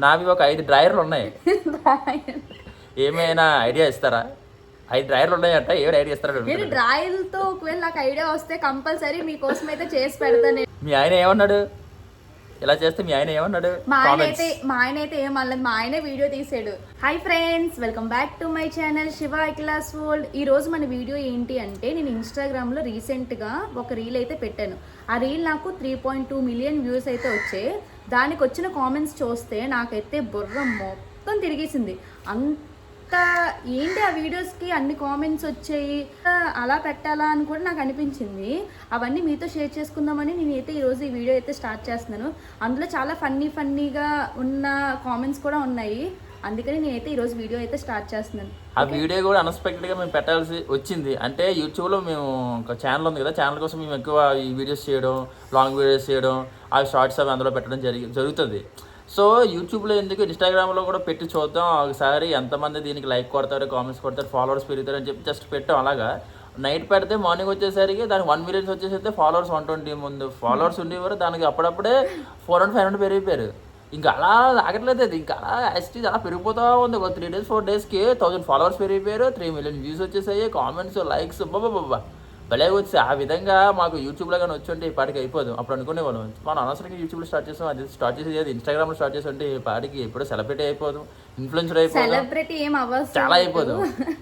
నావి ఒక ఐదు డ్రాయర్లు ఉన్నాయి. ఏమైనా ఐడియా ఇస్తారా? ఐదు డ్రాయర్లు ఉన్నాయంట ఏమైనా ఐడియా ఇస్తారా నేను. డ్రాయలతో ఒకవేళ నాకు ఐడియా వస్తే కంపల్సరీ మీకోసం అయితే చేసి పెడతాను మీ ఆయన ఏమన్నాడు? ఇలా చేస్తే మీ ఆయన ఏమన్నాడు? మా ఆయన అయితే మా ఆయన అయితే ఏం అనలేదు మా ఆయనే వీడియో తీసాడు. Hi friends welcome back to my channel Shiva class world ఈ రోజు మన వీడియో ఏంటి అంటే నేను ఇన్స్టాగ్రామ్లో రీసెంట్గా ఒక రీల్ అయితే పెట్టాను. ఆ రీల్ నాకు three point two million views అయితే వచ్చాయి. దానికి వచ్చిన కామెంట్స్ చూస్తే నాకైతే బుర్ర మొత్తం తిరిగేసింది. అంత ఏంటి ఆ వీడియోస్కి అన్ని కామెంట్స్ వచ్చాయి? అలా పెట్టాలా అని కూడా నాకు అనిపించింది. అవన్నీ మీతో షేర్ చేసుకుందామని నేనైతే ఈరోజు ఈ వీడియో అయితే స్టార్ట్ చేస్తున్నాను. అందులో చాలా ఫన్నీ ఫన్నీగా ఉన్న కామెంట్స్ కూడా ఉన్నాయి. అందుకని నేనైతే ఈరోజు వీడియో అయితే స్టార్ట్ చేస్తున్నాను. ఆ వీడియో కూడా అన్ఎక్స్పెక్టెడ్గా మేము పెట్టాల్సి వచ్చింది. అంటే యూట్యూబ్లో మేము ఒక ఛానల్ ఉంది కదా ఛానల్ కోసం మేము ఎక్కువ ఈ వీడియోస్ చేయడం లాంగ్ వీడియోస్ చేయడం ఆ షార్ట్స్ అవి అందులో పెట్టడం జరిగి జరుగుతుంది. సో యూట్యూబ్లో ఎందుకు ఇన్స్టాగ్రామ్లో కూడా పెట్టి చూద్దాం. ఒకసారి ఎంతమంది దీనికి లైక్ కొడతారు కామెంట్స్ కొడతారు ఫాలోవర్స్ పెరుగుతారు అని చెప్పి జస్ట్ పెట్టాం అలాగా. నైట్ పెడితే మార్నింగ్ వచ్చేసరికి దానికి వన్ మిలియన్స్ వచ్చేసరికి ఫాలోవర్స్ వన్ ట్వంటీ ముందు. ఫాలోవర్స్ ఉండేవారు దానికి అప్పుడప్పుడే ఫోర్ హండ్రెడ్ ఫైవ్ హండ్రెడ్ పెరిగిపోయారు. ఇంకా అలా ఆగట్లేదు అది. ఇంకా అలా ఎస్టీ అలా పెరిగిపోతూ ఉంది. ఒక త్రీ డేస్ ఫోర్ డేస్కి థౌసండ్ ఫాలోవర్స్ పెరిగిపోయారు. త్రీ మిలియన్ వ్యూస్ వచ్చేసాయి. కామెంట్స్ లైక్స్ బాబా భలే వచ్చి ఆ విధంగా మాకు యూట్యూబ్లో కానీ వచ్చి ఉంటే ఈ పాటికి అయిపోదు. అప్పుడు అనుకునే వాళ్ళం. మనం అనవసరంగా యూట్యూబ్లో స్టార్ట్ చేసాం. అది స్టార్ట్ చేసేది అది ఇన్స్టాగ్రామ్లో స్టార్ట్ చేసి ఉంటే ఈ పాటికి ఎప్పుడో సెలబ్రిటీ అయిపోదు. ఇన్ఫ్లుయెన్సర్ అయిపోదు. సెలబ్రిటీ ఏం అవ్వదు. చాలా అయిపోదు.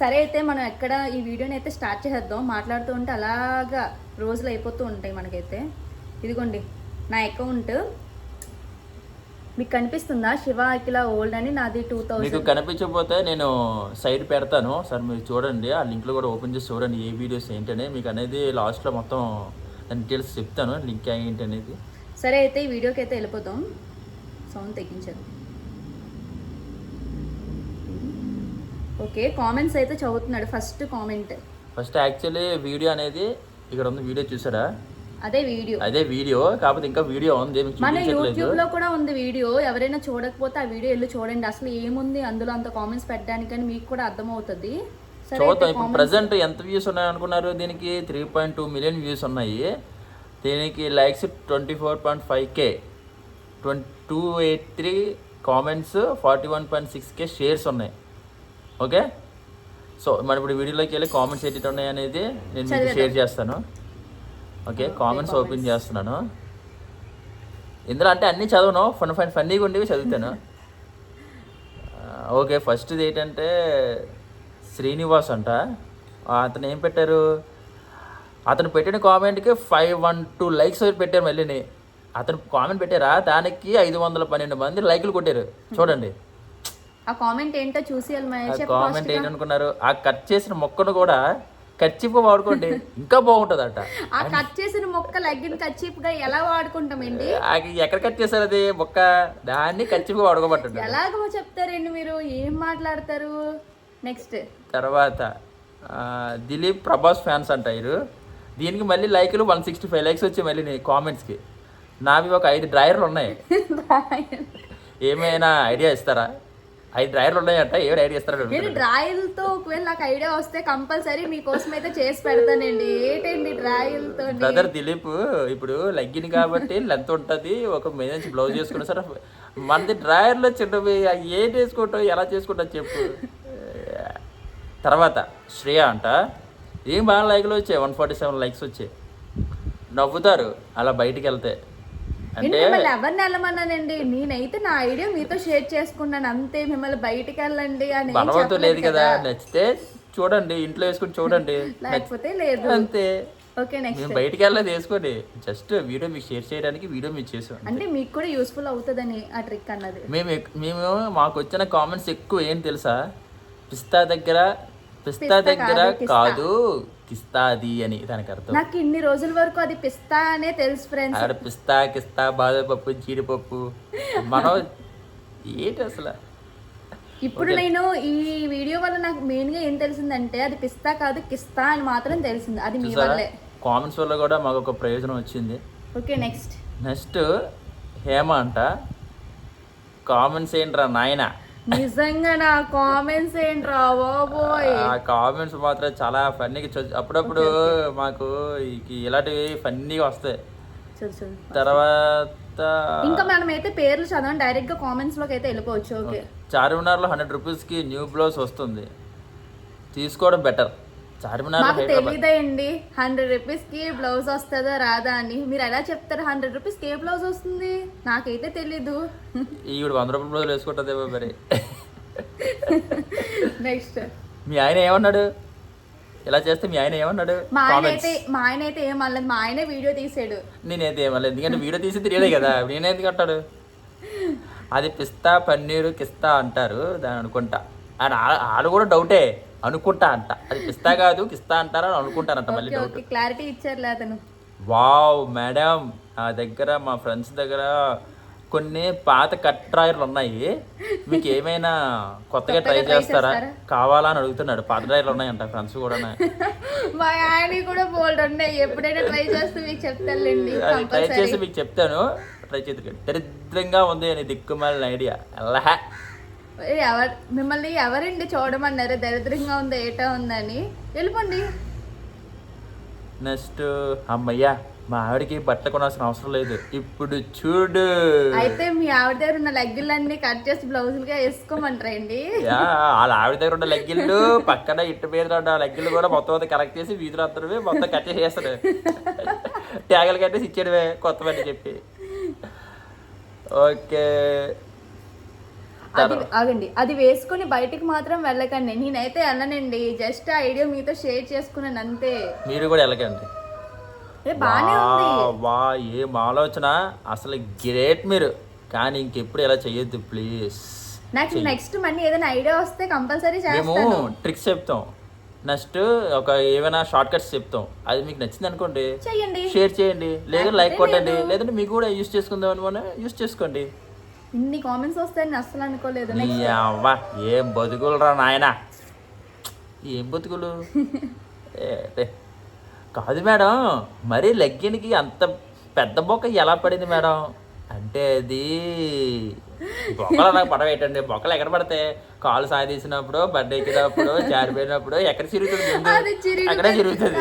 సరే అయితే మనం ఎక్కడ ఈ వీడియోని అయితే స్టార్ట్ చేసేద్దాం. మాట్లాడుతూ ఉంటే అలాగా రోజులు అయిపోతూ ఉంటాయి మనకైతే. ఇదిగోండి నా అకౌంట్ మీకు కనిపిస్తుందా? శివ అఖిల ఓల్డ్ అని నాది టూ మీకు కనిపించకపోతే నేను సైడ్ పెడతాను. సార్ మీరు చూడండి. ఆ లింక్లో కూడా ఓపెన్ చేసి చూడండి. ఏ వీడియోస్ ఏంటనే. మీకు అనేది లాస్ట్లో మొత్తం దాని డీటెయిల్స్ చెప్తాను. లింక్ ఏంటి అనేది. సరే అయితే ఈ వీడియోకి అయితే వెళ్ళిపోతాం. సౌండ్ తగ్గించారు ఓకే కామెంట్స్ అయితే చదువుతున్నాడు. First comment first actually video అనేది ఇక్కడ ఉంది. వీడియో చూసారా? అదే వీడియో. అదే వీడియో కాకపోతే ఇంకా వీడియో ఉంది మన యూట్యూబ్లో కూడా ఉంది వీడియో. ఎవరైనా చూడకపోతే ఆ వీడియో వెళ్ళి చూడండి. అసలు ఏముంది అందులో అంత కామెంట్స్ పెట్టడానికని మీకు కూడా అర్థమవుతుంది. చూద్దాం. ఇప్పుడు ప్రజెంట్ ఎంత వ్యూస్ ఉన్నాయి అనుకున్నారు? దీనికి three point two million views ఉన్నాయి. దీనికి likes twenty four point five K twenty two eight three comments forty one point six K shares ఉన్నాయి. ఓకే సో మరి ఇప్పుడు వీడియోలోకి వెళ్ళి కామెంట్స్ ఎట్టి ఉన్నాయి అనేది నేను. షేర్ చేస్తాను. ఓకే కామెంట్స్ ఓపెన్ చేస్తున్నాను. ఇందులో అంటే అన్నీ చదవను ఫన్ ఫన్ ఫన్నీగా ఉండేవి చదువుతాను. ఓకే ఫస్ట్ది ఏంటంటే శ్రీనివాస్ అంట. అతను ఏం పెట్టారు? అతను పెట్టిన కామెంట్కి ఫైవ్ వన్ టూ లైక్స్ పెట్టారు మళ్ళీని అతను కామెంట్ పెట్టారా? దానికి ఐదు వందల పన్నెండు మంది లైకులు కొట్టారు. చూడండి. ఆ కామెంట్ ఏంటో చూసి కామెంట్. ఏంటనుకున్నారు? ఆ కట్ చేసిన మొక్కను కూడా కచ్చిపు వాడుకోండి. ఇంకా బాగుంటుందట. ఆ కట్ చేసిన మొక్క లగ్గిన కచ్చిప్గా ఎలా వాడుకుంటామండి? ఎక్కడ కట్ చేశారు అది? మొక్క? దాన్ని కచ్చిపు వాడుకోబట్టండి. ఎలాగో చెప్తారండి మీరు? ఏం మాట్లాడతారు? నెక్స్ట్. తర్వాత దిలీప్ ప్రభాస్ ఫ్యాన్స్ అంట వీరు దీనికి మళ్ళీ లైకులు వన్ సిక్స్టీ ఫైవ్ లైక్స్ వచ్చాయి మళ్ళీ నీ కామెంట్స్కి. నావి ఒక ఐదు డ్రాయర్లు ఉన్నాయి. ఏమైనా ఐడియా ఇస్తారా? ఐదు డ్రాయర్లు ఉన్నాయంట ఏమైనా ఐడియా ఇస్తారా నేను. డ్రాయలతో ఒకవేళ నాకు ఐడియా వస్తే కంపల్సరీ మీకోసం అయితే చేసి పెడతానండి. ఏంటండి డ్రాయలతో బ్రదర్ దిలీప్ ఇప్పుడు లగ్గిన్ కాబట్టి లెంత్ ఉంటుంది ఒక మీద నుంచి బ్లౌజ్ చేసుకున్నా సరే మనది డ్రాయర్లో చిన్నవి ఏం చేసుకుంటావు ఎలా చేసుకుంటావు చెప్పు. తర్వాత శ్రేయ అంట ఏం బాగా లైక్లు వచ్చాయి? వన్ ఫార్టీ సెవెన్ లైక్స్ వచ్చాయి. నవ్వుతారు అలా బయటికి వెళ్తే. అంటే మిమ్మల్ని ఎవరిని వెళ్ళమన్నానండి? నేనైతే నా ఐడియా మీతో షేర్ చేసుకున్నాను. అంతే మిమ్మల్ని బయటికి వెళ్ళండి అని బలవంతం లేదు కదా. నచ్చితే చూడండి ఇంట్లో వేసుకుని చూడండి. లేకపోతే లేదు. అంతే. ఓకే నెక్స్ట్ మేము బయటికి వెళ్ళలేదు వేసుకోండి. జస్ట్ వీడియో మీకు షేర్ చేయడానికి వీడియో మీకు చేసాం అంటే మీకు కూడా యూస్ఫుల్ అవుతుందని ఆ ట్రిక్ అన్నది. మేము మేము మాకు వచ్చిన కామెంట్స్ ఎక్కువ ఏం తెలుసా? పిస్తా దగ్గర పిస్తా దగ్గర కాదు, కిస్తా. కాదు కిస్తాది అని దానికి అర్థం. నాకు ఇన్ని రోజుల వరకు అది పిస్తా అనే తెలుసు ఫ్రెండ్స్. అక్కడ పిస్తా కిస్తా బాదపప్పు జీడిపప్పు. మనం ఏంటి అసలు? ఇప్పుడు నేను ఈ వీడియో వల్ల నాకు మెయిన్గా ఏం తెలిసిందంటే అది పిస్తా కాదు కిస్తా అని మాత్రం తెలిసింది. అది మీ వల్లే. కామెంట్స్ వల్ల కూడా మాకు ఒక ప్రయోజనం వచ్చింది. Okay next. నెక్స్ట్ హేమ అంట కామెంట్స్ ఏంట్రా నాయన? నిజంగా నా కామెంట్స్ ఏంట్రా బాబోయ్? ఆ కామెంట్స్ మాత్రం చాలా ఫన్నీగా అప్పుడప్పుడు మాకు ఇలాంటివి ఫన్నీగా వస్తాయి. తర్వాత ఇంకా మనం అయితే పేర్లు చదవం డైరెక్ట్గా కామెంట్స్లోకి అయితే వెళ్ళిపోవచ్చు ఓకే. చార్మినార్లో హండ్రెడ్ రూపీస్కి న్యూ బ్లౌజ్ వస్తుంది. తీసుకోవడం బెటర్ చార్మినార్ మాకు తెలియదండి హండ్రెడ్ రూపీస్కి బ్లౌజ్ వస్తుందా రాదా అని. మీరు ఎలా చెప్తారు? హండ్రెడ్ రూపీస్కి ఏ బ్లౌజ్ వస్తుంది? నాకైతే తెలీదు. ఈవిడ వంద రూపాయల బ్లౌజ్ వేసుకుంటుందేమో మరి. నెక్స్ట్. మీ ఆయన ఏమన్నాడు? ఇలా చేస్తే మీ ఆయన ఏమన్నాడు? మా ఆయన అయితే మా ఆయన అయితే ఏమనలేదు మా ఆయనే వీడియో తీసాడు. నేనైతే ఏమలేదు ఎందుకంటే వీడియో తీసి తెలియలే కదా. నేను ఎందుకు అంటాడు? అది పిస్తా పన్నీరు కిస్తా అంటారు దాని అనుకుంటా. అని ఆ- ఆడు కూడా డౌటే. అనుకుంటా అంట అది పిస్తా కాదు కిస్తా అంటారా అని అనుకుంటానంట మళ్ళీ డౌట్ క్లారిటీ ఇచ్చారులే అతను. వావ్ మేడం నా దగ్గర మా ఫ్రెండ్స్ దగ్గర కొన్ని పాత కట్ డ్రాయర్లు ఉన్నాయి. మీకు ఏమైనా కొత్తగా ట్రై చేస్తారా? కావాలా అని అడుగుతున్నాడు. పాత డ్రాయర్లు ఉన్నాయంట ఫ్రెండ్స్ కూడా మా ఆయన కూడా బోల్డ్ ఉన్నాయి. ఎప్పుడైనా ట్రై చేస్తే మీకు చెప్తానులేండి అది ట్రై చేసి మీకు చెప్తాను. ట్రై చేసి దరిద్రంగా ఉంది అని దిక్కుమాలిన ఐడియా అల్లా ఎవరు మిమ్మల్ని ఎవరండి చూడమన్నారు? దరిద్రంగా ఉందా ఏటా ఉందని. వెళ్ళిపోండి. నెక్స్ట్ అమ్మయ్యా మా ఆవిడకి బట్టలు కొనాల్సిన అవసరం లేదు. ఇప్పుడు చూడు. అయితే మీ ఆవిడ దగ్గర ఉన్న లెగ్గిళ్ళన్నీ కట్ చేసి బ్లౌజులుగా వేసుకోమంటారండి వాళ్ళ ఆవిడ దగ్గర ఉన్న లెగ్గిళ్ళు పక్కన ఇటు మీద ఉన్న లెగ్గిళ్ళు కూడా మొత్తం అంతా కలెక్ట్ చేసి వీధిలో అందరూ మొత్తం కట్ చేసి ట్యాగలు కట్టేసి ఇచ్చాడువే కొత్తవని చెప్పి. ఓకే. అది ఆగండి. అది వేసుకొని బయటికి మాత్రం వెళ్ళకండి. నేనైతే వెళ్ళనండి. జస్ట్ ఐడియా మీతో షేర్ చేసుకున్నాను అంతే. మీరు కూడా వెళ్ళకండి. ఏ బానే ఉంది. వా, ఏం ఆలోచన? అసలు గ్రేట్ మీరు. కానీ ఇంకెప్పుడు ఇలా చెయ్యొద్దు ప్లీజ్. నాకు నెక్స్ట్ మళ్ళీ ఏదైనా ఐడియా వస్తే కంపల్సరీ చేస్తాను. ట్రిక్స్ చెప్తాం. నెక్స్ట్ ఒక ఏమైనా షార్ట్ కట్స్ చెప్తాం. అది మీకు నచ్చింది అనుకోండి. షేర్ చేయండి. లేదా లైక్ కొట్టండి. లేదు. లేదంటే మీకు కూడా యూస్ చేసుకుందాం అనుకున్నా యూస్ చేసుకోండి. ఇన్ని కామెంట్స్ వస్తాయని అస్సలు అనుకోలేదు. అవ్వ ఏం బతుకులు రా నాయన? ఏం బతుకులు. కాదు మేడం మరీ లెగ్గిన్కి అంత పెద్ద బొక్క ఎలా పడింది మేడం? అంటే అది బొక్కలు అలా పడవేయటండి. బొక్కలు ఎక్కడ పడతాయి కాలు సాధించినప్పుడు బడ్డ ఎక్కినప్పుడు జారిపోయినప్పుడు ఎక్కడ చిరుగుతుంది అక్కడే చిరిగిపోయింది. చిరుగుతుంది.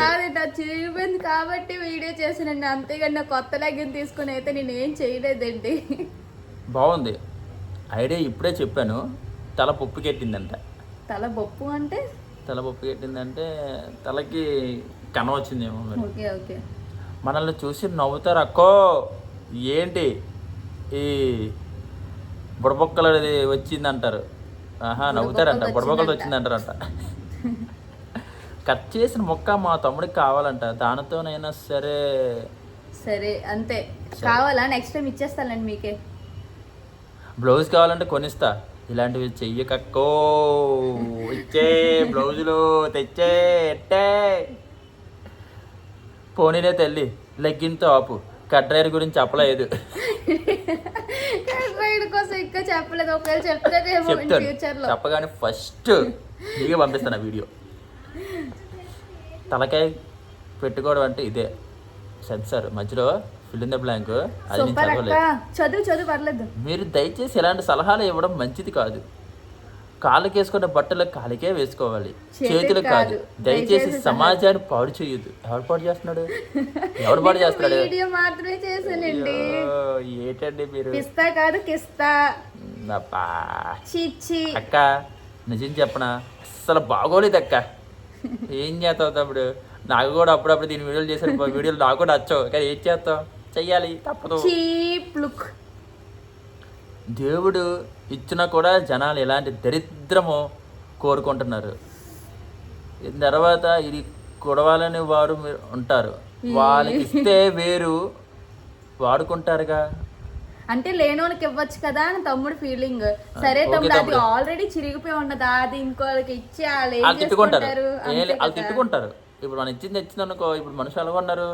చిరిగిపోయింది కాబట్టి వీడియో చేసానండి అంతేగాని నా కొత్త లెగ్గిన్ తీసుకుని అయితే నేను ఏం చేయలేదండి. బాగుంది. ఐడియా ఇప్పుడే చెప్పాను. తల పప్పు కెట్టిందంట. తల బొప్పు అంటే? తల పప్పు కెట్టిందంటే తలకి కన వచ్చిందేమో మరి. Okay okay. మనల్ని చూసి నవ్వుతారు అక్కో ఏంటి ఈ బుడబొక్కలది వచ్చింది అంటారు ఆహా నవ్వుతారంట బుడబొక్కలది వచ్చింది అంటారంట కట్ చేసిన మొక్క మా తమ్ముడికి కావాలంట. దానితోనైనా సరే. సరే అంతే. కావాలా? నెక్స్ట్ టైం ఇచ్చేస్తానండి మీకే. బ్లౌజ్ కావాలంటే కొనిస్తా. ఇలాంటివి చెయ్యకక్కో. ఇచ్చే బ్లౌజులు తెచ్చే ఎట్టే. పోనీనే తల్లి లెగ్గిన్తో ఆపు. గురించి చెప్పలేదు. రైడ్ కోసం ఇంకా చెప్పలేదు. ఒకవేళ చెప్తాను. చెప్పగానే ఫస్ట్ నీకే పంపిస్తాను వీడియో. తలకాయ పెట్టుకోవడం అంటే ఇదే. సెన్సర్. మధ్యలో ఫిల్ ఇన్ ద బ్లాంక్. అది నేను సూపర్ అక్క. చదవలేదు చదువు చదువు పర్లేదు. మీరు దయచేసి ఇలాంటి సలహాలు ఇవ్వడం మంచిది కాదు. కాళ్ళకి వేసుకున్న బట్టలు కాలికే వేసుకోవాలి. చేతులకు కాదు. దయచేసి సమాజాన్ని పాడు చేయొద్దు. ఎవడు పాడు చేస్తున్నాడు? ఎవడు పాడు చేస్తున్నాడు? వీడియో మాత్రమే చేశానండి. అయ్యో, ఏంటండి మీరు? పిస్తా కాదు కిస్తా. అబ్బా. అక్క నిజం చెప్పనా? అస్సలు బాగోలేదు అక్క. ఏం చేస్తావు తమ్ముడు? నాకు కూడా అప్పుడప్పుడు దీని వీడియోలు చేశాను వీడియోలు నాకు కూడా వచ్చావు కానీ ఏం చేస్తావు చెయ్యాలి తప్పదు. Cheap look. దేవుడు ఇచ్చినా కూడా జనాలు ఎలాంటి దరిద్రమో కోరుకుంటున్నారు. తర్వాత ఇది కొడవాలని వారు ఉంటారు. వాళ్ళకి ఇస్తే వేరు వాడుకుంటారుగా. అంటే లేనోనికి ఇవ్వచ్చు కదా అని తమ్ముడు ఫీలింగ్ సరే తమ్ముడు అది. ఆల్రెడీ చిరిగిపోయి ఉన్నదా? అది ఇంకోళ్ళకి ఇచ్చి వాళ్ళు. తిట్టుకుంటారు. ఇప్పుడు మనం ఇచ్చింది ఇచ్చింది అనుకో ఇప్పుడు మనుషులు ఎలా ఉన్నారు.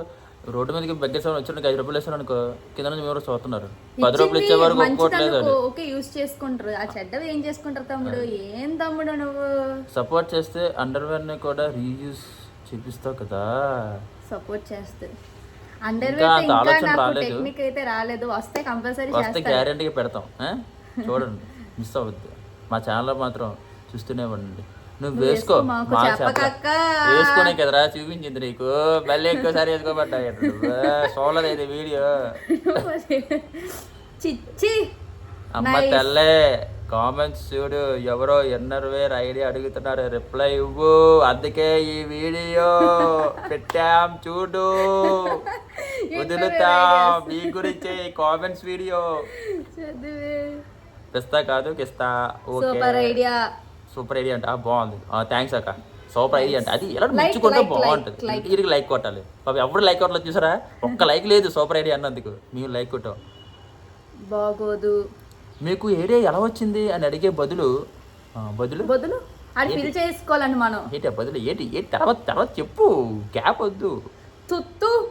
రోడ్డు మీదకి బెగ్గేసామని వచ్చాడు ఐదు రూపాయలు వేసాను అనుకో కింద నుంచి ఎవరు చూస్తున్నారు పది రూపాయలు ఇచ్చే వరకు ఒప్పుకోవట్లేదు ఓకే యూస్ చేసుకుంటారు. ఆ చెడ్డవి ఏం చేసుకుంటారు తమ్ముడు? ఏం తమ్ముడు నువ్వు? సపోర్ట్ చేస్తే అండర్వేర్ని కూడా రీయూస్ చూపిస్తావు కదా. సపోర్ట్ చేస్తారు అండర్ ఇంకా నాకు. టెక్నిక్ అయితే రాలేదు. వస్తే కంపల్సరీ వస్తే గ్యారంటీగా పెడతాం? చూడండి. మిస్ అవ్వద్దు. మా ఛానల్లో మాత్రం చూస్తూనే ఉండండి. నువ్వు వేసుకో. చెప్పకక్క. చెప్పరా. వేసుకునే కదరా చూపించింది నీకు. మళ్ళీ ఎక్కువసారి వేసుకోబడ్డా చూడలేదు వీడియో. చిచ్చి. అమ్మ. తల్లే కామెంట్స్ చూడు ఎవరో ఎన్నర్ వేర్ ఐడి అడుగుతున్నారు రిప్లై ఇవ్వు. అందుకే ఈ వీడియో పెట్టాం చూడు. వదులుతాం. మీ గురించి కామెంట్స్ వీడియో. పిస్తా కాదు కిస్తా okay. Super idea. Super idea అంట. బాగుంది. థ్యాంక్స్ అక్క. సూపర్ ఐడియా అంటే. అది ఎలా మెచ్చుకుంటే బాగుంటుంది. ఇంటికి లైక్ కొట్టాలి. పాప ఎవరు లైక్ కొట్టలేదు చూసారా? ఒక్క లైక్ లేదు సూపర్ ఐడియా అన్నందుకు. మేము లైక్ కొట్టాం. బాగోదు. మీకు ఏరియా ఎలా వచ్చింది అని అడిగే బదులు బదులు? బదులు? అది ఫిల్ చేసుకోవాలండి మనం. ఏంటి బదులు? ఏంటి? ఏంటి? తర్వాత తర్వాత చెప్పు. గ్యాప్ వద్దు. తుత్తు.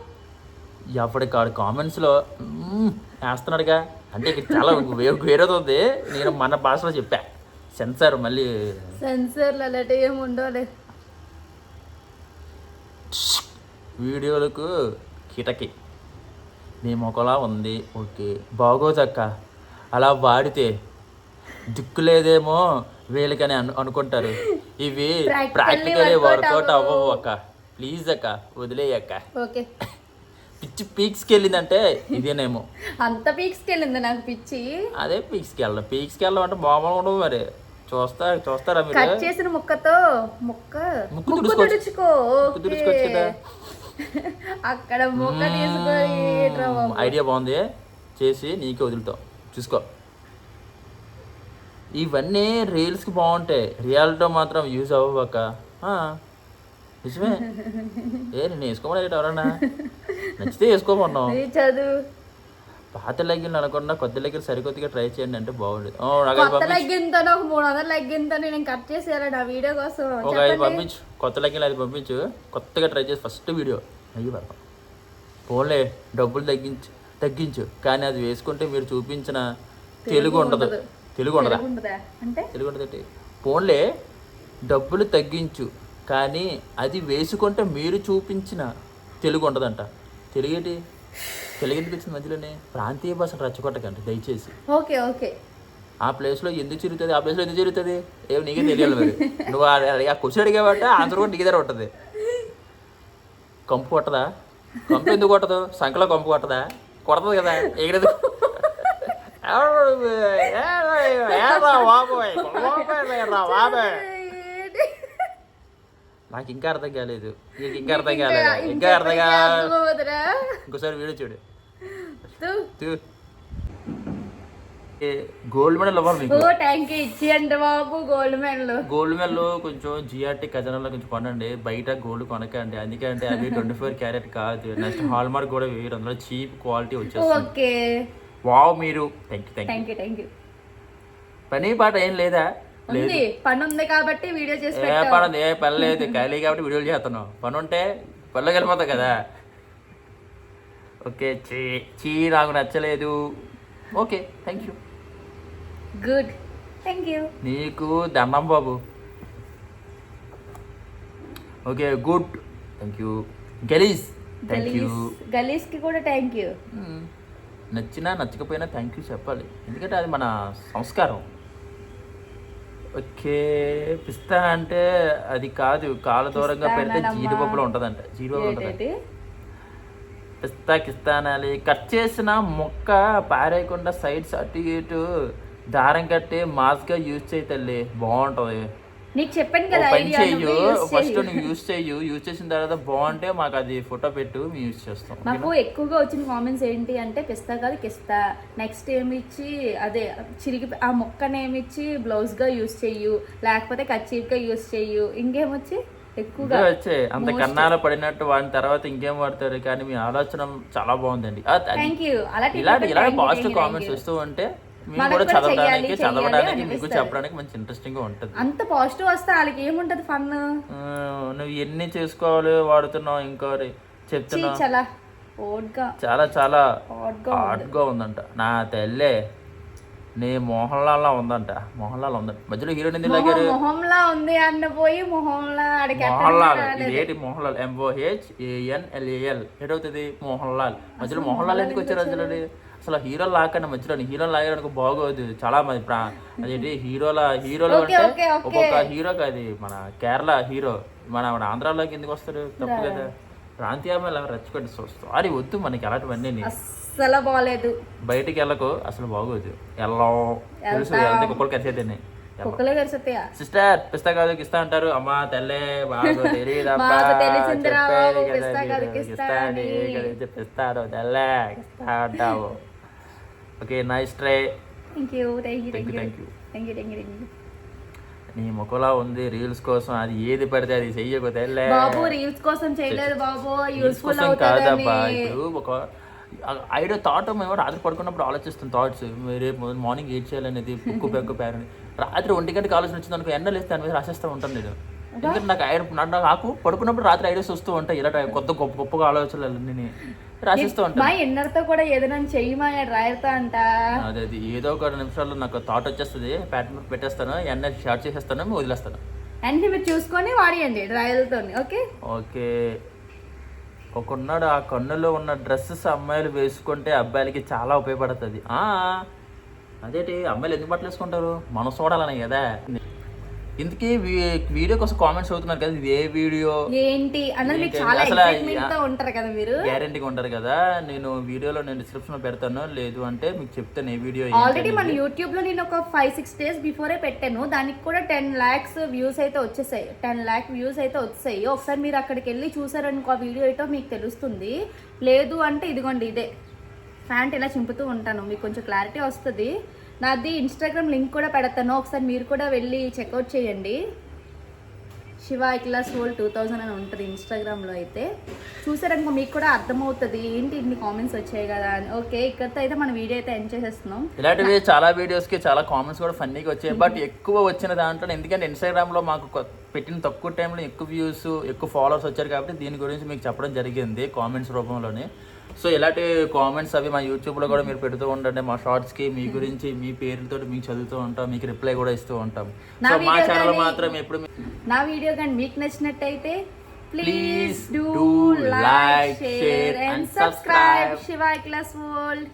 ఎప్పటికాడు కామెంట్స్లో వేస్తున్నాడుగా. అంటే ఇక్కడ చాలా వే- వేరేది ఉంది. నేను మన భాషలో చెప్పా. సెన్సార్ మళ్ళీ సెన్సర్లు అలాంటివి ఏమి ఉండవులే. వీడియోలకు కిటకి. నీ మొక్కలా ఉంది. ఓకే. బాగోదక్క అలా వాడితే దిక్కు లేదేమో వీళ్ళకని అను అనుకుంటారు. ఇవి ప్రాక్టికలీ వర్కౌట్ అవ్వవు. అక్క. ప్లీజ్ అక్క వదిలేయక్క ఓకే. పిచ్చి పీక్స్కి వెళ్ళిందంటే ఇదేనేమో. అంత పీక్స్కి వెళ్ళింది నాకు పిచ్చి. అదే పీక్స్కి వెళ్ళడం పీక్స్కి వెళ్ళడం అంటే మామూలు ఉండదు మరి. చూస్తా చూస్తారా మీరు? కట్ చేసిన ముక్కతో ముక్క ముక్కు. తుడుచుకో తుడుచుకోవచ్చు కదా. అక్కడ ముక్క తీసుకొని. ఐడియా బాగుంది. చేసి నీకే వదులుతాం చూసుకో. ఇవన్నీ రీల్స్కి బాగుంటాయి. రియాలిటీ మాత్రం యూజ్ అవ్వక. నిజమే. ఏ నేను వేసుకోమని ఎవరన్నా? నచ్చితే వేసుకోమన్నాం ఇది చదువు. పాత లెగ్గిన్ అనకుండా కొత్త లెగ్గిన్ సరికొద్దిగా ట్రై చేయండి అంటే బాగుండేది. కొత్త ఒక మూడు వందలు నేను కట్ నా వీడియో కోసం. ఒక ఐదు చెప్పండి. పంపించు. కొత్త లెగ్గిన్ ఐదు పంపించు. కొత్తగా ట్రై చేసి ఫస్ట్ వీడియో. అయ్యి బాబా. పోలే డబ్బులు తగ్గించు తగ్గించు. కానీ అది వేసుకుంటే మీరు చూపించిన తెలుగు ఉండదు. ఉండదు. తెలుగు ఉండదా? అంటే? తెలుగు ఉండదంటే పోన్లే డబ్బులు తగ్గించు. కానీ అది వేసుకుంటే మీరు చూపించిన తెలుగు ఉండదంట. తెలుగు ఏంటి? తెలుగు ఎందుకు వచ్చింది మధ్యలోనే ప్రాంతీయ భాషను రచ్చగొట్టకండి దయచేసి ఓకే ఓకే ఆ ప్లేస్లో ఎందుకు చిరుగుతుంది ఆ ప్లేస్లో ఎందుకు చిరుగుతుంది ఏమో నీకే తెలియాలి మరి నువ్వు ఆ- క్వశ్చన్ అడిగావంటే ఆన్సర్ కూడా నీకు దగ్గర ఉంటుంది కంపు కొట్టదా కంపు ఎందుకు కొట్టదు సంకలో కంపు కొట్టదా కొడుతుంది కదా ఎగిరదు నాకు ఇంకా అర్థం కాలేదు. నీకు ఇంకా అర్థం కాలేదు. ఇంకా అర్థం కా అర్థమవుతురా? ఇంకోసారి వీడియో చూడు. గోల్డ్ మెడల్ ఇవ్వాలి బాబు గోల్డ్ మెడల్ గోల్డ్ మెడల్ కొంచెం జిఆర్టీ ఖజానాలో కొంచెం కొనండి. బయట గోల్డ్ కొనకండి. అందుకే అంటే అవి ట్వంటీ ఫోర్ క్యారెట్ కాదు. నెక్స్ట్ హాల్ మార్క్ కూడా వేయరు. అందులో చీప్ క్వాలిటీ వచ్చేస్తుంది. వావ్ మీరు. థ్యాంక్ యూ థ్యాంక్ యూ పని పాట ఏం లేదు? ఉంది. పని ఉంది కాబట్టి వీడియో చేసి ఏ పని ఏ పని లేదు. ఖాళీ కాబట్టి వీడియోలు చేస్తున్నావు. పని ఉంటే పనిలోకి వెళ్ళిపోతావు కదా. ఓకే చీ చీ నాకు నచ్చలేదు. Okay thank you good. Thank you నీకు దండం బాబు. Okay good. థ్యాంక్ యూ గలీజ్. థ్యాంక్ యూ గలీస్ గలీస్కి కూడా థ్యాంక్ యూ మ్మ్. నచ్చినా నచ్చకపోయినా థ్యాంక్ యూ చెప్పాలి. ఎందుకంటే అది మన సంస్కారం. ఓకే పిస్తా అంటే అది కాదు కాల దూరంగా పెడితే. జీడిపప్పులో ఉంటుందంట జీడిపప్పు ఉంటుందంట ఏంటి పిస్తా కిస్తా అనాలి. కట్ చేసిన మొక్క పారేయకుండా సైడ్స్ అటు ఇటు దారం కట్టి మాస్గా యూజ్ చేయి తల్లి. బాగుంటుంది. నీకు చెప్పాను కదా పని చెయ్యు. ఫస్ట్ నువ్వు యూజ్ చెయ్యు. యూజ్ చేసిన తర్వాత బాగుంటే మాకు అది ఫోటో పెట్టు మేము యూజ్ చేస్తాం. నాకు ఎక్కువగా వచ్చిన కామెంట్స్ ఏంటి అంటే పిస్తా కాదు కిస్తా. నెక్స్ట్ ఏమిచ్చి అదే చిరిగి ఆ మొక్కనేమిచ్చి బ్లౌజ్గా యూస్ చెయ్యు. లేకపోతే కచ్చీప్గా యూస్ చెయ్యు. ఇంకేమొచ్చి ఎక్కువగా వచ్చే. అంత కన్నాల పడినట్టు వాడిన తర్వాత ఇంకేం వాడతారు కానీ మీ ఆలోచన చాలా బాగుందండి. థ్యాంక్ యూ అలా you, పాజిటివ్ కామెంట్స్. వస్తూ ఉంటే మేము కూడా చదవడానికి చదవడానికి మీకు. చెప్పడానికి మంచి ఇంట్రెస్టింగ్గా ఉంటుంది. అంత పాజిటివ్ వస్తే వాళ్ళకి ఏముంటది ఫన్ నువ్వు ఎన్ని చేసుకోవాలి వాడుతున్నావు ఇంకోటి చెప్తున్నావు చాలా. చాలా హాట్గా ఉందంట. నా తల్లే నీ మోహన్ లాల్ లా ఉందంట. మోహన్ లాల్ ఉందంట మధ్యలో హీరోయిన్ ఎందుకు లాగారు? మొహంలా ఉంది అన్న పోయి మోహన్ లాల్ రాలేదు. ఇది ఏంటి Mohan Lal M O H A N L A L ఏటవుతుంది Mohan Lal మధ్యలో మోహన్ లాల్ ఎందుకు వచ్చారు అందులో అసలు హీరో లాకండి మధ్యలో హీరో లాగడానికి బాగోదు. చాలా మంది అదేంటి హీరోల హీరోలు అంటే. ఒక్కొక్క హీరోకి అది మన కేరళ హీరో. మన మన ఆంధ్రాలోకి ఎందుకు వస్తారు? తప్పు కదా. ప్రాంతీయ అమ్మాయిలు ఎవరు రెచ్చగొట్టి సారీ వద్దు మనకి అలాంటివన్నీ అస్సలు బాగాలేదు బయటికి వెళ్ళకు అసలు బాగోదు. వెళ్ళం తెలుసు కుక్కలు కరిసేదని కుక్కలే సిస్టర్ పిస్తా కాదు ఇస్తా అంటారు. అమ్మా తెల్లే బాగు కదా పిస్తా చెప్పిస్తారు తెల్లే ఇస్తా అంటావు. Okay nice try thank you thank you thank thank you you thank you thank you thank you thank you నీ ముఖలా ఉంది రీల్స్ కోసం అది ఏది పడితే అది చెయ్యకు తెల్లే బాబు రీల్స్ కోసం చేయలేదు బాబు యూస్ఫుల్ కాదబ్బా ఇప్పుడు ఒక ఐడియా థాట్ మేము రాత్రి పడుకున్నప్పుడు ఆలోచిస్తాం థాట్స్ రేపు మార్నింగ్ ఏడ్ చేయాలనేది బుక్కు బెక్కు పేరని రాత్రి ఒంటి గంటకి ఆలోచన వచ్చింది అనుకో ఎండలు వేస్తే దాని మీద రాసేస్తూ ఉంటాను నేను. ఎందుకంటే నాకు ఐడియా నాకు పడుకున్నప్పుడు రాత్రి ఐడియాస్ వస్తూ ఉంటాయి. ఇలా కొత్త గొప్ప గొప్పగా ఆలోచనలు అన్ని రాసిస్తూ ఉంటాను మా ఎన్నర్తో కూడా ఏదైనా చెయ్యమా డ్రైవర్తో అంట. అదే అది ఏదో ఒక నిమిషాల్లో నాకు థాట్ వచ్చేస్తుంది. ప్యాటర్న్ పెట్టేస్తాను ఎండ షార్ట్ చేసేస్తాను మేము వదిలేస్తాను. అన్ని మీరు చూసుకొని వాడియండి డ్రైవర్తో ఓకే? ఓకే. ఒకన్నాడు ఆ కన్నులో ఉన్న డ్రెస్సెస్ అమ్మాయిలు వేసుకుంటే అబ్బాయిలకి చాలా ఉపయోగపడుతుంది. ఆ, అదేంటి? అమ్మాయిలు ఎందుకు బట్టలు వేసుకుంటారు మనం చూడాలని కదా. ఇందుకే వీడియో కోసం కామెంట్స్ అవుతున్నారు కదా ఇది ఏ వీడియో? ఏంటి? అన్నది మీకు? చాలా ఎక్సైట్మెంట్తో ఉంటారు కదా మీరు. గ్యారంటీగా ఉంటారు కదా నేను వీడియోలో నేను డిస్క్రిప్షన్లో పెడతాను లేదు అంటే మీకు చెప్తాను ఏ వీడియో ఆల్రెడీ మన యూట్యూబ్లో నేను ఒక ఫైవ్ సిక్స్ డేస్ బిఫోరే పెట్టాను. దానికి కూడా టెన్ ల్యాక్స్ వ్యూస్ అయితే వచ్చేసాయి. టెన్ ల్యాక్ వ్యూస్ అయితే వచ్చాయి ఒకసారి మీరు అక్కడికి వెళ్ళి చూసారనుకో ఆ వీడియో అయితే మీకు తెలుస్తుంది. లేదు అంటే ఇదిగోండి ఇదే. ప్యాంట్ ఇలా చింపుతూ ఉంటాను. మీకు కొంచెం క్లారిటీ వస్తుంది. నాది ఇన్స్టాగ్రామ్ లింక్ కూడా పెడతాను. ఒకసారి మీరు కూడా వెళ్ళి చెక్అవుట్ చేయండి. Shiva class world two thousand అని ఉంటుంది ఇన్స్టాగ్రామ్లో అయితే. చూసారనుకో మీకు కూడా అర్థమవుతుంది. ఏంటి ఇన్ని కామెంట్స్ వచ్చాయి కదా అని. ఓకే ఇక్కడితో అయితే మన వీడియో అయితే ఎండ్ చేసేస్తున్నాం. ఇలాంటివి చాలా వీడియోస్కి చాలా కామెంట్స్ కూడా ఫన్నీగా వచ్చాయి. బట్ ఎక్కువ వచ్చిన దాంట్లో ఎందుకంటే ఇన్స్టాగ్రామ్లో మాకు పెట్టిన తక్కువ టైంలో ఎక్కువ వ్యూస్ ఎక్కువ ఫాలోవర్స్ వచ్చారు కాబట్టి దీని గురించి మీకు చెప్పడం జరిగింది కామెంట్స్ రూపంలోనే. సో ఇలాంటి కామెంట్స్ అవి మా యూట్యూబ్లో కూడా మీరు పెడుతూ ఉండండి. మా షార్ట్స్కి మీ గురించి మీ పేర్లతో మీకు చదువుతూ ఉంటాం మీకు రిప్లై కూడా ఇస్తూ ఉంటాం. సో మా ఛానల్ మాత్రం ఎప్పుడు నా వీడియో కానీ మీకు నచ్చినట్టయితే please do like share and subscribe subscribe. Shiva class world